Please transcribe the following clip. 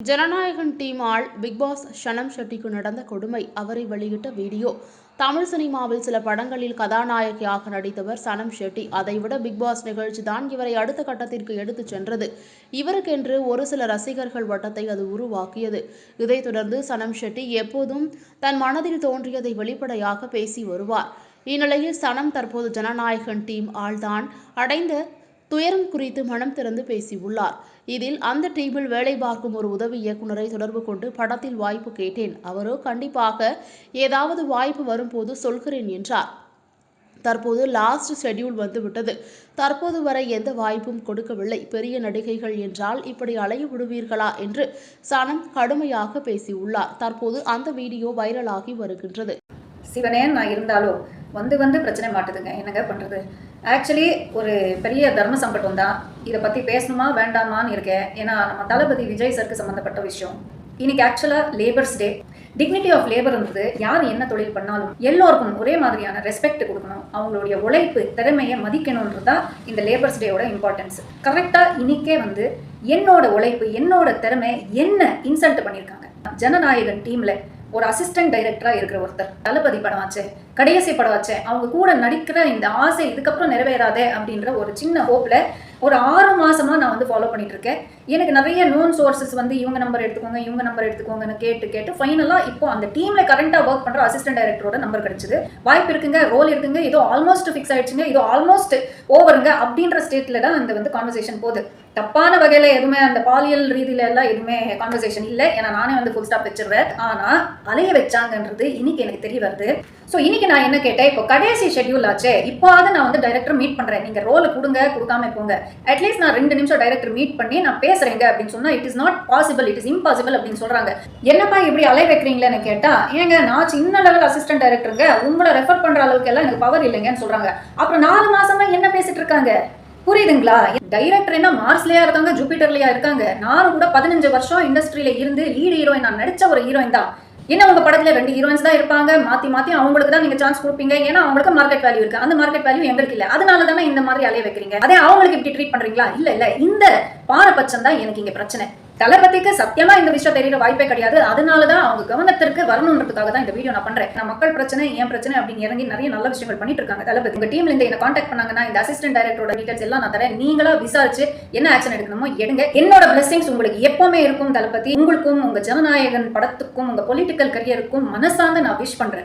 Jananayagan team ஆள் Bigg Boss Shanam ஷெட்டிக்கு நடந்த கொடுமை அவரை வெளியிட்ட வீடியோ. தமிழ் சினிமாவில் சில படங்களில் கதாநாயகியாக நடித்தவர் சனம் ஷெட்டி. அதைவிட பிக்பாஸ் நிகழ்ச்சி தான் இவரை அடுத்த கட்டத்திற்கு எடுத்துச் சென்றது. இவருக்கென்று ஒரு சில ரசிகர்கள் வட்டத்தை அது உருவாக்கியது. இதைத் தொடர்ந்து சனம் ஷெட்டி எப்போதும் தன் மனதில் தோன்றியதை வெளிப்படையாக பேசி வருவார். இந்நிலையில் சனம் தற்போது ஜனநாயகன் டீம் ஆள்தான் அடைந்த துயரம் குறித்து மனம் திறந்து பேசியுள்ளார். இதில் அந்த டீமில் வேலை பார்க்கும் ஒரு உதவி இயக்குனரை தொடர்பு கொண்டு படத்தில் வாய்ப்பு கேட்டேன். அவரோ கண்டிப்பாக ஏதாவது வாய்ப்பு வரும்போது சொல்கிறேன் என்றார். தற்போது லாஸ்ட் ஷெட்யூல் வந்துவிட்டது. தற்போது வரை எந்த வாய்ப்பும் கொடுக்கவில்லை. பெரிய நடிகைகள் என்றால் இப்படி அலைய விடுவீர்களா என்று சனம் கடுமையாக பேசியுள்ளார். தற்போது அந்த வீடியோ வைரலாகி வருகின்றது. சிவனேன் நான் இருந்தாலும் வந்து வந்து பிரச்சனை மாட்டுதுங்க. என்னங்க பண்ணுறது ஆக்சுவலி ஒரு பெரிய தர்ம சங்கடம் தான். இதை பற்றி பேசணுமா வேண்டாமான்னு இருக்கேன். ஏன்னா நம்ம தளபதி விஜய் சருக்கு சம்மந்தப்பட்ட விஷயம். இன்னைக்கு ஆக்சுவலாக லேபர்ஸ் டே டிக்னிட்டி ஆஃப் லேபர்ன்றது யார் என்ன தொழில் பண்ணாலும் எல்லோருக்கும் ஒரே மாதிரியான ரெஸ்பெக்ட் கொடுக்கணும். அவங்களுடைய உழைப்பு திறமையை மதிக்கணுன்றது தான் இந்த லேபர்ஸ் டேயோட இம்பார்ட்டன்ஸ் கரெக்டாக இன்னைக்கே வந்து என்னோட உழைப்பு என்னோட திறமை என்ன இன்சல்ட் பண்ணியிருக்காங்க ஜனநாயகன் டீமில் ஒரு அசிஸ்டன்ட் டைரக்டரா இருக்கிற ஒருத்தர் தளபதி படம் ஆச்சு கடைசி படம் ஆச்சு அவங்க கூட நடிக்கிற இந்த ஆசை இதுக்கப்புறம் நிறைவேறாதே அப்படின்ற ஒரு சின்ன ஹோப்ல ஒரு ஆறு மாசமா நான் வந்து ஃபாலோ பண்ணிட்டு இருக்கேன் எனக்கு நிறைய நோன் சோர்சஸ் வந்து இவங்க நம்பர் எடுத்துக்கோங்க இவங்க நம்பர் எடுத்துக்கோங்கன்னு கேட்டு கேட்டு ஃபைனலா இப்போ அந்த டீம்ல கரண்டா ஒர்க் பண்ற அசிஸ்டன்ட் டைரக்டரோட நம்பர் கிடைச்சது. வாய்ப்பு இருக்குங்க ரோல் இருக்குங்க இதோ ஆல்மோஸ்ட் ஃபிக்ஸ் ஆயிடுச்சுங்க இதோ ஆல்மோஸ்ட் ஓவருங்க அப்படின்ற ஸ்டேட்ல தான் அந்த வந்து கான்வர்சேஷன் போகுது. தப்பான வகையில் எதுவுமே அந்த பாலியல் ரீதியில எல்லாம் எதுவுமே கான்வர்சேஷன் இல்லை. ஏன்னா நானே வந்து ஃபுல் ஸ்டாப் வச்சிருவேன். ஆனால் அலைய வச்சாங்கன்றது இன்னைக்கு எனக்கு தெரிய வருது. ஸோ இன்னைக்கு நான் என்ன கேட்டேன்? இப்போ கடைசி ஷெட்யூல் ஆச்சே. இப்போவாது நான் வந்து டைரக்டர் மீட் பண்ணுறேன் நீங்கள் ரோலை கொடுங்க கொடுக்காம போங்க. அட்லீஸ்ட் நான் ரெண்டு நிமிஷம் டைரக்டர் மீட் பண்ணி நான் பேசுறேங்க அப்படின்னு சொன்னால் it is not possible it is impossible அப்படின்னு சொல்கிறாங்க என்னப்பா இப்படி அலை வைக்கிறீங்களேன்னு கேட்டால் ஏங்க நான் சின்ன லெவல் அசிஸ்டன்ட் டைரக்டருங்க உங்களை ரெஃபர் பண்ணுற அளவுக்கு எல்லாம் எனக்கு பவர் இல்லைங்கன்னு சொல்கிறாங்க அப்புறம் நாலு மாசமா என்ன பேசிட்டு இருக்காங்க? புரியுதுங்களா? டைரக்டர் என்ன மார்ஸ்லயா இருக்காங்க ஜூபிட்டர்லயா இருக்காங்க? நானும் கூட பதினஞ்சு வருஷம் இண்டஸ்ட்ரியில இருந்து லீடு ஹீரோயின் நான் நடிச்ச ஒரு ஹீரோயின் தான். என்ன உங்க படத்துல ரெண்டு ஹீரோயின்ஸ் தான் இருப்பாங்க? மாத்தி மாத்தி அவங்களுக்கு தான் நீங்க சான்ஸ் கொடுப்பீங்க. ஏன்னா அவங்களுக்கு மார்க்கெட் வேல்யூ இருக்கு. அந்த மார்க்கெட் வேல்யூ எங்களுக்கு இல்ல. அதனால தானே இந்த மாதிரி அலைய வைக்கிறீங்க. அதே அவங்களுக்கு இப்படி ட்ரீட் பண்றீங்களா? இல்ல இல்ல. இந்த பாரபட்சம் தான் எனக்கு இங்க பிரச்சனை. தளபதிக்கு சத்தியமா இந்த விஷயம் தெரியற வாய்ப்பே கிடையாது. அதனால தான் அவங்க கவனத்திற்கு வரணுன்றதுக்காக தான் இந்த வீடியோ நான் பண்றேன். நான் மக்கள் பிரச்சனை ஏன் பிரச்சனை அப்படின்னு இறங்கி நிறைய நல்ல விஷயங்கள் பண்ணிட்டு இருக்காங்க. தளபதி உங்க டீம்ல இருந்து என்ன காண்டாக்ட் பண்ணாங்கன்னா இந்த அசிஸ்டன்ட் டைரக்டரோட டீடைல்ஸ் எல்லாம் நான் தரேன். நீங்களா விசாரிச்சு என்ன ஆக்ஷன் எடுக்கணுமோ எடுங்க. என்னோட பிளெஸிங்ஸ் உங்களுக்கு எப்பவுமே இருக்கும் தளபதி. உங்களுக்கும் உங்க ஜனநாயகன் படத்துக்கும் உங்க பொலிட்டிக்கல் கரியருக்கும் மனசார்ந்து நான் விஷ் பண்றேன்.